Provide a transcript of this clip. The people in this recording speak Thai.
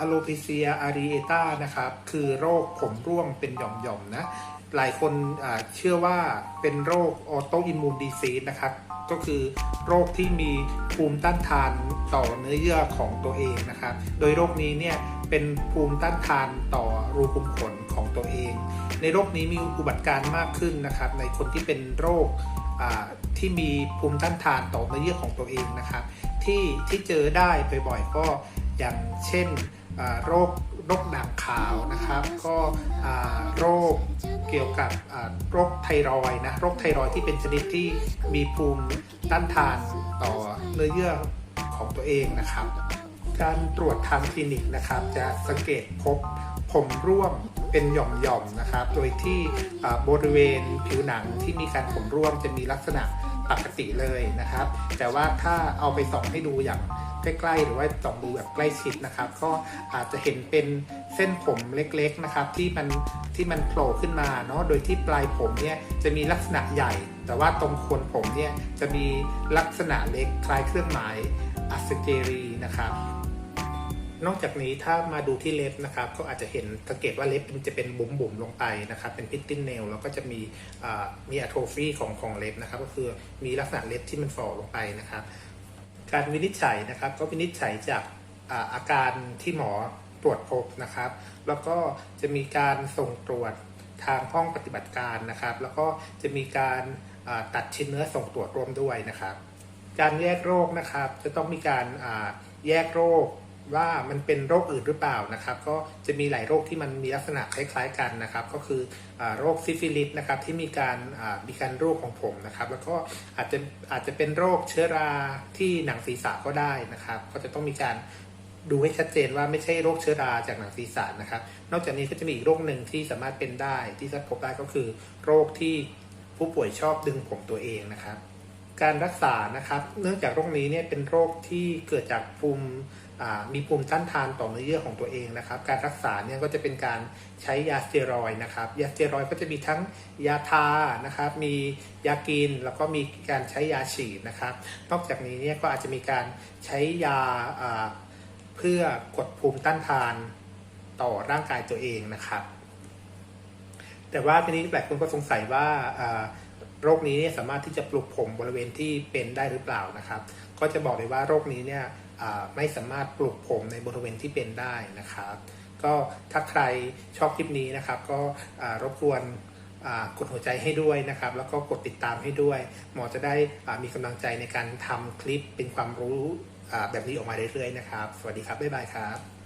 อโลพิเซียอารีเอตานะครับ คือโรคผมร่วงเป็นหย่อมๆนะ หลายคนเชื่อว่าเป็นโรคออโตอิมมูนดีซีนะครับ ก็คือโรคที่มีภูมิต้านทานต่อเนื้อเยื่อของตัวเองนะครับ โดยโรคนี้เนี่ยเป็นภูมิต้านทานต่อรูขุมขนของตัวเอง ในโรคนี้มีอุบัติการ์มากขึ้นนะครับ ในคนที่เป็นโรคที่มีภูมิต้านทานต่อเนื้อเยื่อของตัวเองนะครับ ที่ที่เจอได้บ่อยๆก็อย่างเช่น โรคโรคด่างขาวนะครับ ก็โรคเกี่ยวกับโรคไทรอยนะโรคไทรอยที่เป็นชนิดที่มีภูมิต้านทานต่อเนื้อเยื่อของตัวเองนะครับ การตรวจทางคลินิกนะครับ จะสังเกตพบผมร่วงเป็นหย่อมๆนะครับ โดยที่บริเวณผิวหนังที่มีการผมร่วงจะมีลักษณะ ปกติเลยนะครับ แต่ว่าถ้าเอาไปส่องให้ดูอย่างใกล้ๆ หรือว่าส่องดูแบบใกล้ชิดนะครับ ก็อาจจะเห็นเป็นเส้นผมเล็กๆนะครับ ที่มันที่มันโผล่ขึ้นมาเนาะโดยที่ปลายผมเนี่ยจะมีลักษณะใหญ่ แต่ว่าตรงโคนผมเนี่ยจะมีลักษณะเล็กคล้ายเครื่องหมายอัสเจรีนะครับ นอกจากนี้ถ้ามาดูที่เล็บนะครับก็อาจจะเห็นสังเกตว่าเล็บมันจะเป็นบุ๋มๆลงไปนะครับเป็นพิตตินเนลแล้วก็จะมีมีอะโทฟีของของเล็บนะครับก็คือมีลักษณะเล็บที่มันฝ่อลงไปนะครับ การวินิจฉัยนะครับก็วินิจฉัยจากอาการที่หมอตรวจพบนะครับ แล้วก็จะมีการส่งตรวจทางห้องปฏิบัติการนะครับ แล้วก็จะมีการตัดชิ้นเนื้อส่งตรวจร่วมด้วยนะครับ การแยกโรคนะครับจะต้องมีการแยกโรค ว่ามันเป็นโรคอื่นหรือเปล่านะครับ ก็จะมีหลายโรคที่มันมีลักษณะคล้าย ๆกันนะครับ ก็คืออโรคซิฟิลิสนะครับที่มีการมีการโรคของผมนะครับ แล้วก็อาจจะอาจจะเป็นโรคเชื้อราที่หนังศีรษะก็ได้นะครับ ก็จะต้องมีการดูให้ชัดเจนว่าไม่ใช่โรคเชื้อราจากหนังศีรษะนะครับ นอกจากนี้ก็จะมีอีกโรคหนึ่งที่สามารถเป็นได้ที่จะพบได้ก็คือ โรคที่ผู้ป่วยชอบดึงผมตัวเองนะครับ การรักษานะครับ เนื่องจากโรคนี้เนี่ยเป็นโรคที่เกิดจากภูมิ มีภูมิต้านทานต่อเนื้อเยื่อของตัวเองนะครับ การรักษาเนี่ยก็จะเป็นการใช้ยาสเตียรอยนะครับ ยาสเตียรอยก็จะมีทั้งยาทานะครับ มียากินแล้วก็มีการใช้ยาฉีดนะครับ นอกจากนี้เนี่ยก็อาจจะมีการใช้ยาเพื่อกดภูมิต้านทานต่อร่างกายตัวเองนะครับ แต่ว่าทีนี้หลายคนก็สงสัยว่าโรคนี้เนี่ยสามารถที่จะปลุกผมบริเวณที่เป็นได้หรือเปล่านะครับ ก็จะบอกเลยว่าโรคนี้เนี่ย ไม่สามารถปลุกผมในบริเวณที่เป็นได้นะครับ ก็ถ้าใครชอบคลิปนี้นะครับ ก็รบกวนกดหัวใจให้ด้วยนะครับ แล้วก็กดติดตามให้ด้วย หมอจะได้มีกำลังใจในการทำคลิปเป็นความรู้แบบนี้ออกมาเรื่อยๆนะครับ สวัสดีครับ บ๊ายบายครับ